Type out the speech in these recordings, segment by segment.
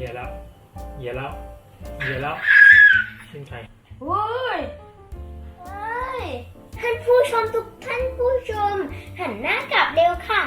ย่แล้วเย่แล้วเย่แล้วขึ้นใครโว้ยเฮ้ยท่านผู้ชมทุกท่านผู้ชม หันหน้ากลับเร็วค่ะ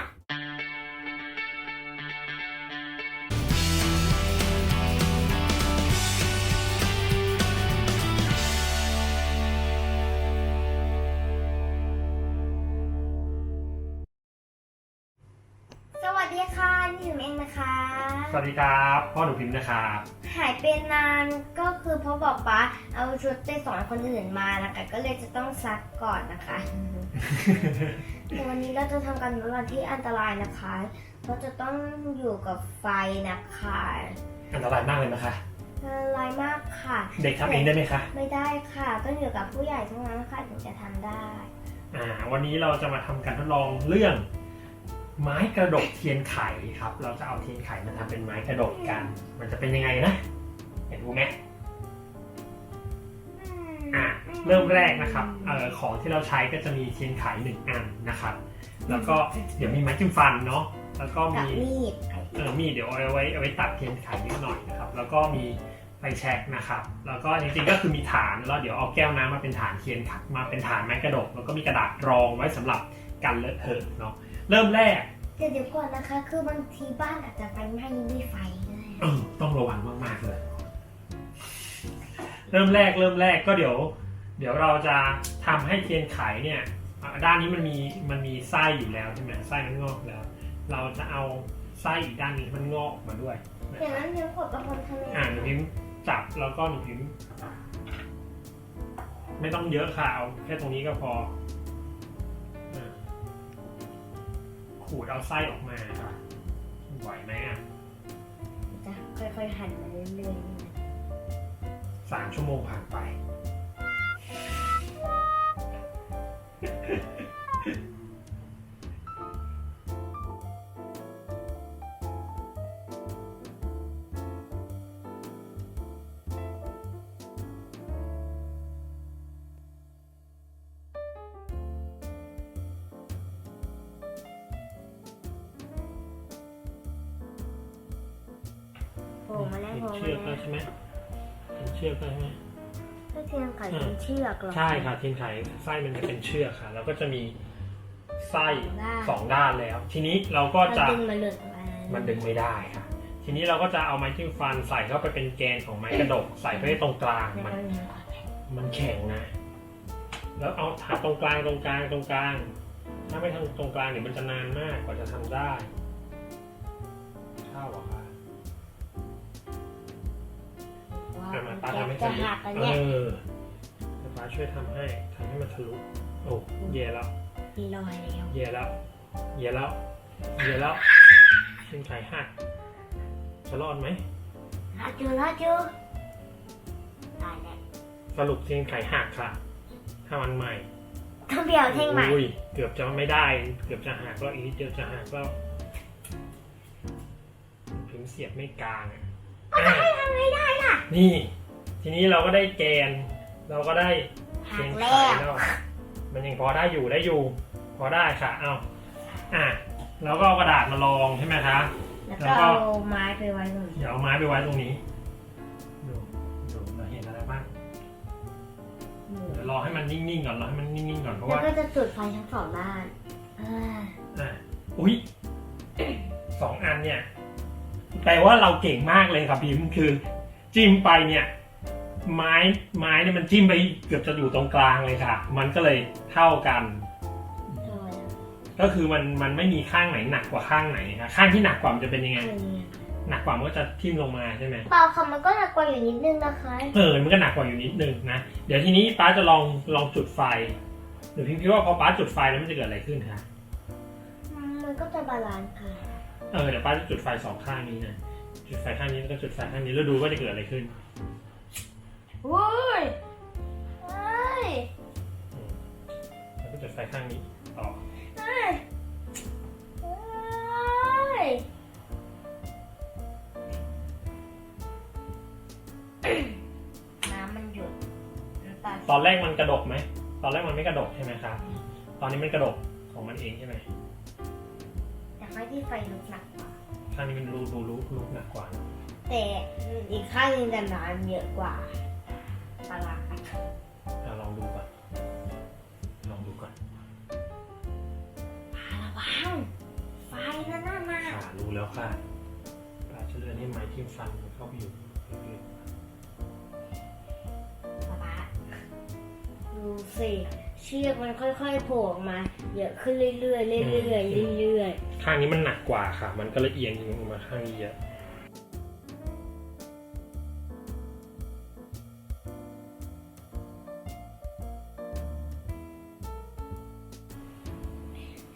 สวัสดีครับพ่อหนูพิมพ์นะครับหายไปนานก็คือเพราะบอกป้าเอาชุดไปสอนคนอื่นมานะคะ ก็เลยจะต้องซักก่อนนะคะแต่วันนี้เราจะทำการทดลองที่อันตรายนะคะเพราะจะต้องอยู่กับไฟนะคะอันตรายมากเลยนะคะอันตรายมากค่ะ เด็กทำเองได้ไหมคะไม่ได้ค่ะต้องอยู่กับผู้ใหญ่เท่านั้นค่ะถึงจะทำได้อ่าวันนี้เราจะมาทำการทดลองเรื่อง ไม้กระดกเทียนไขครับ เราจะเอาเทียนไขมาทำเป็นไม้กระดกกัน มันจะเป็นยังไงนะเห็นดูไหมอ่าเริ่มแรกนะครับเอ่อของที่เราใช้ก็จะมีเทียนไขหนึ่งอันนะครับ แล้วก็เดี๋ยวมีไม้จิ้มฟันเนาะแล้วก็กับมีมีดเออมีดเดี๋ยวเอาไว้เอาไว้ตัดเทียนไขนิดหน่อยนะครับ แล้วก็มีไฟแช็กนะครับ แล้วก็จริงๆก็คือมีฐานแล้วเดี๋ยวเอาแก้วน้ำมาเป็นฐานเทียนขัดมาเป็นฐานไม้กระดก แล้วก็มีกระดาษรองไว้สำหรับ กันเลอะเทอะเนาะเริ่มแรกแต่เดี๋ยวก่อนนะคะ คือบางทีบ้านอาจจะไฟไหม้ด้วยไฟก็ได้เออต้องระวังมากๆเลย เริ่มแรกเริ่มแรกก็เดี๋ยว เดี๋ยวเราจะทำให้เทียนไขเนี่ยอะด้านนี้มันมีมันมีไส้อยู่แล้วใช่ไหมไส้มันงอกแล้ว เราจะเอาไส้อีกด้านนี้มันงอกออกมาด้วยนะอย่างครับนั้นเดี๋ยวกดประพรทำยังไงอ่าหนูพิมพ์จับแล้วก็หนูพิมพ์ไม่ต้องเยอะค่ะเอาแค่ตรงนี้ก็พอ ดเอาไส้ออกมาครับไหวไหมอะจะค่อยๆหั่นมาเรื่อยๆนะสามชั่วโมงผ่านไป ล่มาแล้วเห็นโผล่มาเชือกแล้แล้ววใช่ไหมเห็นเชือกแล้วใช่ไหมถ้าเทียมไก่เป็นเชือกเหรอ ใช่ค่ะเทียนไขไส้มันจะเป็นเชือกค่ะ แล้วก็จะมีไส้ได้สองด้านแล้ว ทีนี้เราก็มันจะดึงมาหลุดมามันดึงไม่ได้ค่ะ ทีนี้เราก็จะเอาไม้จิ้มฟันใส่เข้าไปเป็นแกนของไม้กระดก ใส่ไปตรงกลางแล้วมันก็เนี่ยก่อนมันแข็งนะ แล้วเอาถาตรงกลางตรงกลางตรงกลาง ถ้าไม่ทางตรงกลางเนี่ยมันจะนานมากกว่าจะทำได้เข้าเหรอคะ อะมาป้าทำให้จะทะลุหักกันเอเนี่ยอเดี๋ยวป้าช่วยทำให้ทำให้มันทะลุโอ้เย่แล้วมีรอยแล้วเย่แล้วเย่แล้วเย่แล้วขึ้นไข่หักจะรอดไหมรอจูรอจูตายแล้วสรุปเทียนไข่หักค่ะถ้ามันใหม่ ต้องเบี่ยวเท่งใหม่อุ้ยเกือบจะไม่ได้ เกือบจะหักแล้วอีกนิดเดียวจะหักแล้วถึงเสียบไม่กลางอะ อะทำไม่ได้ล่ะ นี่ ทีนี้เราก็ได้แกน เราก็ได้หัเทียกนแล้ไข่วแล้วมันยังพอได้อยู่ได้อยู่ พอได้ค่ะ เอาอะแล้วก็เอากระดาษมาลองใช่ไหมคะ แล้วแล้วก็ก็เอาไม้ไปไว้ตรงนี้เดี๋ยวเอาไม้ไปไว้ตรงนี้ ดูดูเราเห็นอะไรบ้างเดี๋ยวรอให้มันนิ่งๆก่อน รอให้มันนิ่งๆก่อน เพราะแล้วว่าก็จะจุดไฟทั้งสองด้านอ่าอะอุ้ยสองอันเนี่ย แปลว่าเราเก่งมากเลยครับพิมพ์คือจิ้มไปเนี่ยไม้ไม้เนี่ยมันจิ้มไปเกือบจะอยู่ตรงกลางเลยค่ะ มันก็เลยเท่ากันโดยก็คือมันมันไม่มีข้างไหนหนักกว่าข้างไหนค่ะข้างที่หนักกว่ามันจะเป็นยังไงอะไรเนี่ยหนักกว่ามันก็จะทิ่มลงมาใช่ไหมเปล่าค่ะมันก็หนักกว่าอยู่นิดนึงนะคะเออมันก็หนักกว่าอยู่นิดนึงนะเดี๋ยวทีนี้ป้าจะลองลองจุดไฟเดี๋ยวพิมพ์คิดว่าพอป้าจุดไฟแล้วมันจะเกิดอะไรขึ้นคะมันก็จะบาลานซ์กัน เออเดี๋ยวป้าจะจุดไฟสองข้างนี้นะจุดไฟข้างนี้แล้วก็จุดไฟข้างนี้แล้วดูว่าจะเกิดอะไรขึ้นโว้ยเฮ้ยอืมแล้วก็จุดไฟข้างนี้ต่อเฮ้ยเฮ้ยน้ำมันหยุดน้ำตาลตอนแรกมันกระดกไหมตอนแรกมันไม่กระดกใช่ไหมครับตอนนี้มันกระดกของมันเองใช่ไหมอยากให้ ที่ไฟลุกหนักกว่าข้างนี้มันรูรูรูรูหนักกว่าแต่อีกข้างหนึงจะน้ำเยอะกว่าปลาร้าอะลองดูก่อน ลองดูก่อนระวังไฟนั่นน่ะนะค่ะรู้แล้วค่ะปลาจะเลื่อนให้ไม้ทิ่มฟันมันเข้าไปอยู่เรื่อยปลาร้าดูสิ เชือกมันค่อยๆโผล่ออกมาเยอะขึ้นเรื่อยๆเรื่อยๆเรื่อยๆข้างนี้มันหนักกว่าค่ะ มันก็เลยเอียงลงมาข้างนี้เยอะๆ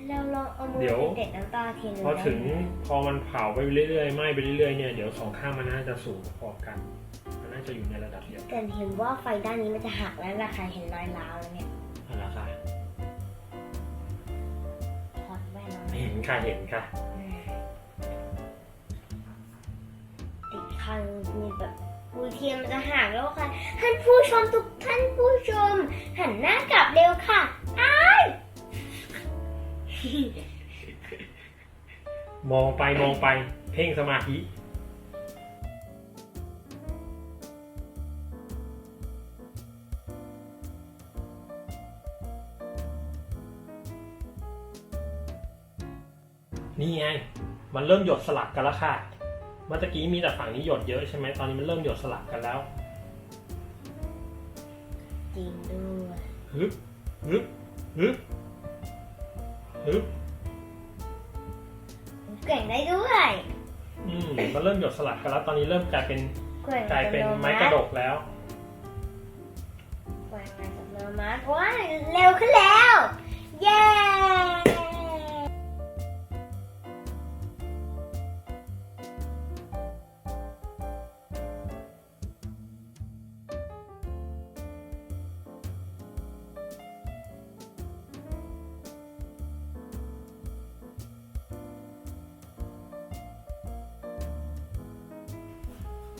แล้วเราเอามือเดี๋ยวไปเด็ดน้ำตาเทียนพอถึงได้ไหมพอมันเผาไปเรื่อยๆไหม้ไปเรื่อยๆเนี่ยเดี๋ยวสองข้างมันน่าจะสูงพอกัน มันน่าจะอยู่ในระดับเดียวกัน แต่เห็นว่าไฟด้านนี้มันจะหักแล้วล่ะค่ะเห็นรอยร้าวแล้วเนี่ย เห็นค่ะเห็นค่ะติดข้างมีแบบปูเทียมมันจะหักแล้วค่ะ ท่านผู้ชมทุกท่านผู้ชม หันหน้ากลับเร็วค่ะอ้ายมองไปมองไป เพ่งสมาธิ นี่ไง มันเริ่มหยดสลับกันแล้วค่ะ เมื่อตะกี้มีแต่ฝั่งนี้หยดเยอะใช่ไหมตอนนี้มันเริ่มหยดสลับกันแล้วจริงด้วยฮึบฮึบฮึบฮึบเก่งได้ด้วย อืมมันเริ่มหยดสลับกันแล้ว ตอนนี้เริ่มกลายเป็นเก่งกลายเป็นไม้กระดกแล้วเก่งอัตโนมัติว้ายเร็วขึ้นแล้ว เย้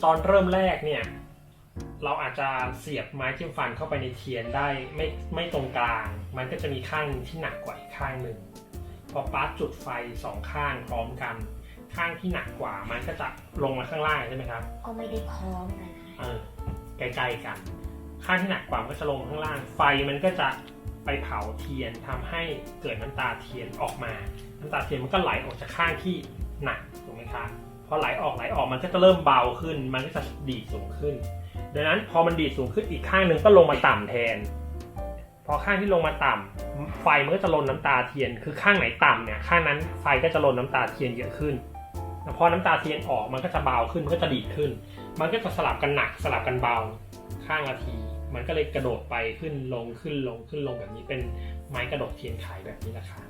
ตอนเริ่มแรกเนี่ย เราอาจจะเสียบไม้จิ้มฟันเข้าไปในเทียนได้ไม่ไม่ตรงกลาง มันก็จะมีข้างหนึ่งที่หนักกว่าอีกข้างหนึ่งพอปั๊บจุดไฟสองข้างพร้อมกัน ข้างที่หนักกว่า มันก็จะลงมาข้างล่างใช่ไหมครับก็ไม่ได้พร้อมกันนะเออใกล้ๆกัน ข้างที่หนักกว่ามันก็จะลงข้างล่าง ไฟมันก็จะไปเผาเทียนทำให้เกิดน้ำตาเทียนออกมา น้ำตาเทียนมันก็ไหลออกจากข้างที่หนักถูกไหมคะ พอไหลออกไหลออกมันก็จะเริ่มเบาขึ้น มันก็จะดีดสูงขึ้น ดังนั้นพอมันดีดสูงขึ้นอีกข้างหนึ่งก็ลงมาต่ำแทน พอข้างที่ลงมาต่ำไฟมันก็จะลนน้ำตาเทียน คือข้างไหนต่ำเนี่ยข้างนั้นไฟก็จะลนน้ำตาเทียนเยอะขึ้นพอน้ำตาเทียนออกมันก็จะเบาขึ้นมันก็จะดีดขึ้น มันก็จะสลับกันหนักสลับกันเบาข้างละที มันก็เลยกระโดดไปขึ้นลงขึ้นลงขึ้นลงแบบนี้เป็นไม้กระดกเทียนไขแบบนี้แหละคะ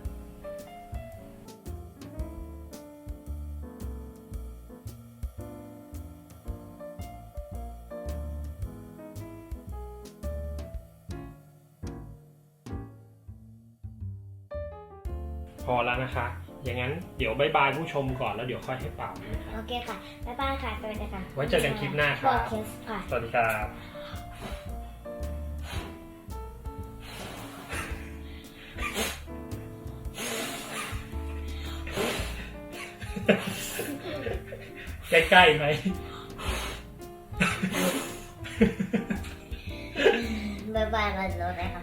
อแล้วนะคะ อย่างนั้นเดี๋ยวบายบายผู้ชมก่อนแล้วเดี๋ยวค่อยให้เป่านะคะโอเคค่ะบ๊ายบายค่ะสวัสดีค่ะไว้เจอกันคลิปหน้าครับบอกเคสค่ะสวัสดีครับใกล้ๆไหมบ๊ายบายกันแล้วนะคะ